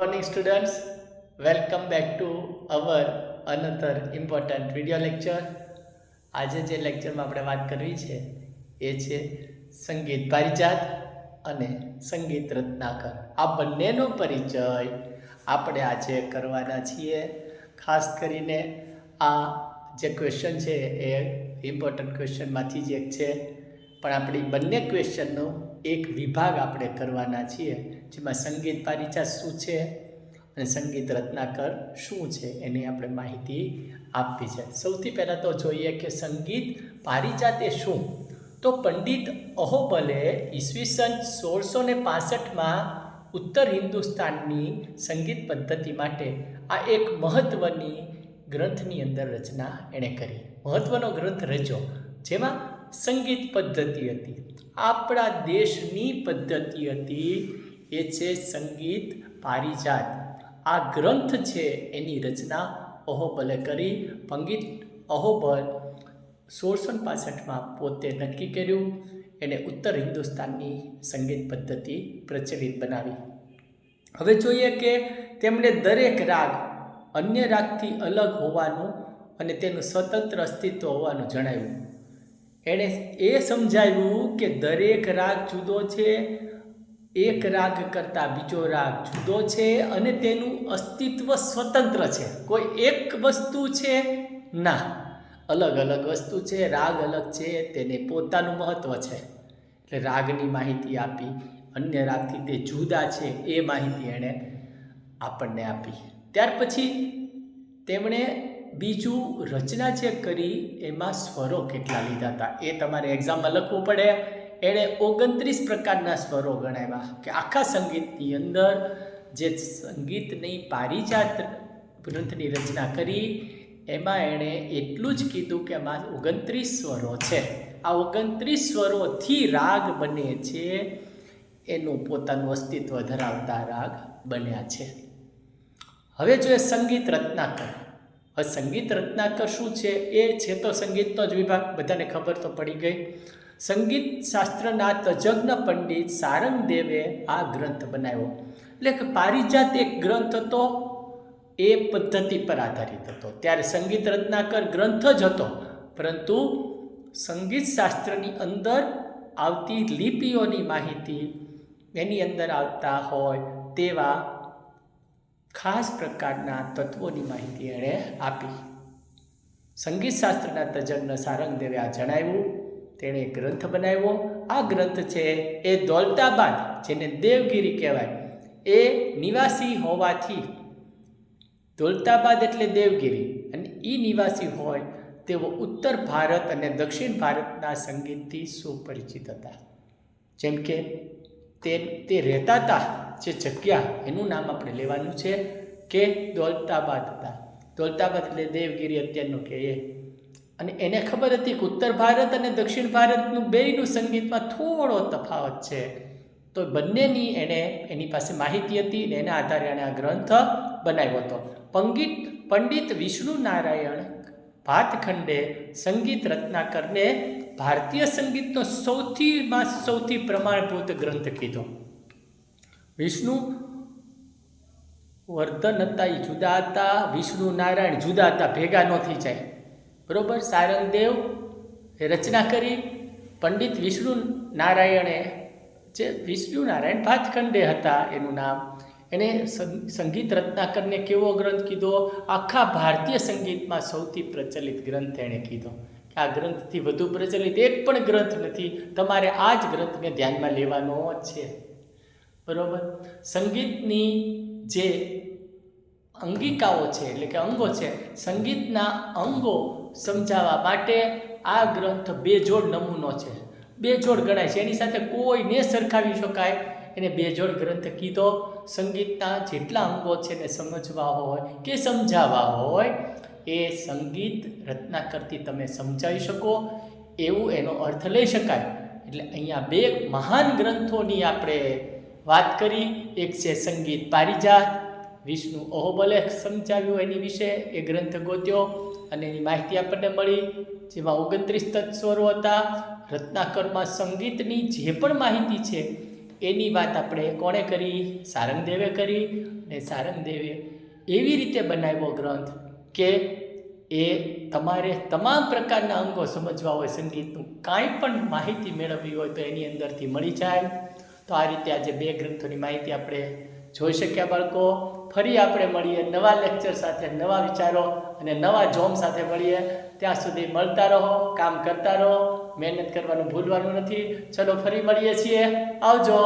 morning, students. Welcome back to our another important video lecture. આજે જે લેક્ચરમાં આપણે વાત કરવી છે, એ છે સંગીત પારિજાત અને સંગીત રત્નાકર. આ બંનેનો પરિચય આપણે આજે કરવાના છીએ. ખાસ કરીને આ જે ક્વેશ્ચન છે, એ ઇમ્પોર્ટન્ટ ક્વેશ્ચનમાંથી જ એક છે. પણ આપણી બંને ક્વેશ્ચનનો એક વિભાગ આપણે કરવાના છીએ, જેમાં સંગીત પારિજાત શું છે અને સંગીત રત્નાકર શું છે એની આપણે માહિતી આપવી છે. સૌથી પહેલાં તો જોઈએ કે સંગીત પારિજાત એ શું? તો પંડિત અહોબલે ઈસવીસન સોળસો ને પાસઠમાં ઉત્તર હિન્દુસ્તાનની સંગીત પદ્ધતિ માટે આ એક મહત્ત્વની ગ્રંથની અંદર રચના એણે કરી. મહત્ત્વનો ગ્રંથ રચ્યો, જેમાં સંગીત પદ્ધતિ હતી. આપણા દેશની પદ્ધતિ હતી એ છે સંગીત પારિજાત. આ ગ્રંથ છે એની રચના અહોબલે કરી પંગીત અહોબલ સોળસો પાસઠમાં પોતે નક્કી કર્યું. એને ઉત્તર હિન્દુસ્તાનની સંગીત પદ્ધતિ પ્રચલિત બનાવી. હવે જોઈએ કે તેમણે દરેક રાગ અન્ય રાગથી અલગ હોવાનું અને તેનું સ્વતંત્ર અસ્તિત્વ હોવાનું જણાવ્યું. એણે એ સમજાવ્યું કે દરેક રાગ જુદો છે, એક રાગ કરતાં બીજો રાગ જુદો છે અને તેનું અસ્તિત્વ સ્વતંત્ર છે. કોઈ એક વસ્તુ છે? ના. અલગ અલગ વસ્તુ છે, રાગ અલગ છે, તેને પોતાનું મહત્ત્વ છે. એટલે રાગની માહિતી આપી, અન્ય રાગથી તે જુદા છે, એ માહિતી એણે આપણને આપી. ત્યાર પછી તેમણે બીજું રચના જે કરી એમાં સ્વરો કેટલા લીધા હતા? એ તમારે એક્ઝામમાં લખવું પડે. એણે ઓગણત્રીસ પ્રકારના સ્વરો ગણાવ્યા કે આખા સંગીતની અંદર જે સંગીતની પારિજાત ગ્રંથની રચના કરી, એમાં એણે એટલું જ કીધું કે એમાં ઓગણત્રીસ સ્વરો છે. આ ઓગણત્રીસ સ્વરોથી રાગ બને છે. એનું પોતાનું અસ્તિત્વ ધરાવતા રાગ બન્યા છે. હવે જો એ સંગીત રત્નાકર હવે સંગીત રત્નાકર શું છે? એ છે તો સંગીતનો જ વિભાગ. બધાને ખબર તો પડી ગઈ. સંગીત શાસ્ત્રના તજજ્ઞ પંડિત સારંગદેવે આ ગ્રંથ બનાવ્યો. એટલે કે પારિજાત એક ગ્રંથ હતો, એ પદ્ધતિ પર આધારિત હતો. ત્યારે સંગીત રત્નાકર ગ્રંથ જ હતો. પરંતુ સંગીત શાસ્ત્રની અંદર આવતી લિપિઓની માહિતી એની અંદર આવતા હોય તેવા ખાસ પ્રકારના તત્વોની માહિતી એણે આપી. સંગીત શાસ્ત્રના તજજ્ઞ સારંગદેવે આ જણાવ્યું. તેણે ગ્રંથ બનાવ્યો. આ ગ્રંથ છે એ દોલતાબાદ જેને દેવગીરી કહેવાય, એ નિવાસી હોવાથી. દોલતાબાદ એટલે દેવગીરી, અને એ નિવાસી હોય તેઓ ઉત્તર ભારત અને દક્ષિણ ભારતના સંગીતથી સુપરિચિત હતા. જેમ કે તે તે રહેતા હતા, જે જગ્યા એનું નામ આપણે લેવાનું છે કે દોલતાબાદ હતા. દોલતાબાદ એટલે દેવગીરી અત્યારનું કે એ અને એને ખબર હતી કે ઉત્તર ભારત અને દક્ષિણ ભારતનું બેયનું સંગીતમાં થોડો તફાવત છે. તો બંનેની એણે એની પાસે માહિતી હતી ને એના આધારે એણે આ ગ્રંથ બનાવ્યો હતો. પંડિત પંડિત વિષ્ણુ નારાયણ ભાતખંડે સંગીત રત્નાકરને ભારતીય સંગીતનો સૌથીમાં સૌથી પ્રમાણભૂત ગ્રંથ કીધો. વિષ્ણુ વર્ધન હતા એ જુદા હતા વિષ્ણુ નારાયણ જુદા હતા ભેગા ન થઈ જાય. બરોબર? સારંગદેવ રચના કરી. પંડિત વિષ્ણુ નારાયણે જે વિષ્ણુ નારાયણ ભાતખંડે હતા, એનું નામ એણે સંગીત રત્નાકરને કેવો ગ્રંથ કીધો? આખા ભારતીય સંગીતમાં સૌથી પ્રચલિત ગ્રંથ એણે કીધો. કે આ ગ્રંથથી વધુ પ્રચલિત એક પણ ગ્રંથ નથી. તમારે આ જ ગ્રંથને ધ્યાનમાં લેવાનો છે. બરાબર? સંગીતની જે અંગિકાઓ છે, એટલે કે અંગો છે, સંગીતના અંગો સમજાવવા માટે આ ગ્રંથ બે જોડ નમૂનો છે. બે જોડ ગણાય છે. એની સાથે કોઈને સરખાવી શકાય એને બેજોડ ગ્રંથ કીધો. સંગીતના જેટલા અંગો છે એને સમજવા હોય કે સમજાવવા હોય, એ સંગીત રચના કરતી તમે સમજાવી શકો. એવું એનો અર્થ લઈ શકાય. એટલે અહીંયા બે મહાન ગ્રંથોની આપણે વાત કરી. એક છે સંગીત પારિજાત. વિષ્ણુ અહોબલે સમજાવ્યું એની વિશે, એ ગ્રંથ ગોત્યો. અને એની માહિતી આપણને મળી. જેમાં ઓગણત્રીસ તત્સ્વરો હતા. રત્નાકરમાં સંગીતની જે પણ માહિતી છે એની વાત આપણે કોણે કરી? સારંગદેવે કરી અને સારંગદેવે એવી રીતે બનાવ્યો ગ્રંથ કે એ તમારે તમામ પ્રકારના અંગો સમજવા હોય, સંગીતનું કાંઈ પણ માહિતી મેળવવી હોય તો એની અંદરથી મળી જાય. તો આ રીતે આજે બે ગ્રંથોની માહિતી આપણે જોઈ શક્યા બાળકો? ફરી આપણે મળીએ નવા લેક્ચર સાથે, નવા વિચારો અને નવા જોમ સાથે મળીએ. ત્યાં સુધી મળતા રહો, કામ કરતા રહો. મહેનત કરવાનું ભૂલવાનું નથી. ચલો ફરી મળીએ છીએ. આવજો.